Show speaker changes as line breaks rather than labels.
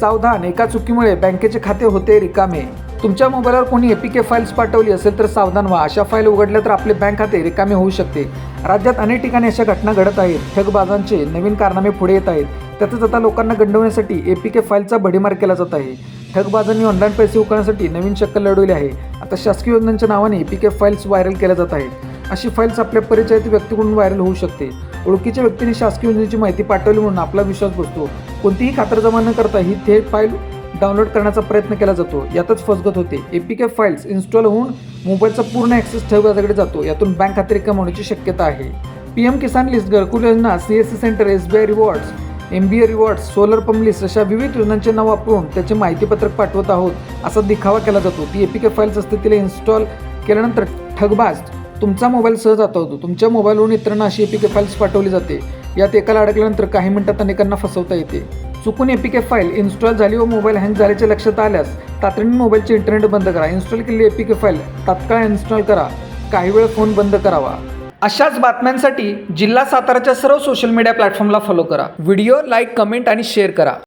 सावधान. एका चुकीमुळे बँकेचे खाते होते रिकामे. तुमच्या मोबाईलवर कोणी एपीके फाईल्स पाठवली असेल तर सावधान व्हा. अशा फाईल उघडल्या तर आपले बँक खाते रिकामे होऊ शकते. राज्यात अनेक ठिकाणी अशा घटना घडत आहेत. ठगबाजांचे नवीन कारनामे पुढे येत आहेत. त्यातच आता लोकांना गंडवण्यासाठी एपीके फाईलचा भडीमार केला जात आहे. ठगबाजांनी ऑनलाईन पैसे उकळण्यासाठी नवीन शक्कल लढवली आहे. आता शासकीय योजनांच्या नावाने एपीके फाईल्स व्हायरल केल्या जात आहेत. अशी फाईल्स आपल्या परिचयात व्यक्तीकडून व्हायरल होऊ शकते. ओळखीच्या व्यक्तीने शासकीय योजनेची माहिती पाठवली म्हणून आपला विश्वास बसतो. कोणतीही खातरजमा न करता ही थेट फाईल डाउनलोड करण्याचा प्रयत्न केला जातो. यातच फसगत होते. एपीके फाईल्स इन्स्टॉल होऊन मोबाईलचा पूर्ण ॲक्सेस ठेवल्याकडे जातो. यातून बँक खाते रिकम होण्याची शक्यता आहे. पी एम किसान लिस्ट घरकुल योजना C S C centre S B I rewards M B A rewards solar pump list अशा विविध योजनांचे नाव वापरून त्याचे माहितीपत्रक पाठवत आहोत असा दिखावा केला जातो. ती एपीके फाईल्स असते तिला इन्स्टॉल केल्यानंतर ठगबाज तुमचा मोबाईल सहज आता होतो तुमच्या मोबाईलवरून इतरांना अशी एपीके फाईल्स पाठवली जाते. यात एकाला अडकल्यानंतर काही मिनिटात अनेकांना फसवता येते. चुकून एपीके फाईल इन्स्टॉल झाली व मोबाईल हँग झाल्याचे लक्षात आल्यास तातडीने मोबाईलचे इंटरनेट बंद करा. इन्स्टॉल केलेली एपीके फाईल तात्काळ इन्स्टॉल करा. काही वेळ फोन बंद करावा. अशाच बातम्यांसाठी जिल्हा साताराच्या सर्व सोशल मीडिया प्लॅटफॉर्मला फॉलो करा. व्हिडिओ लाईक कमेंट आणि शेअर करा.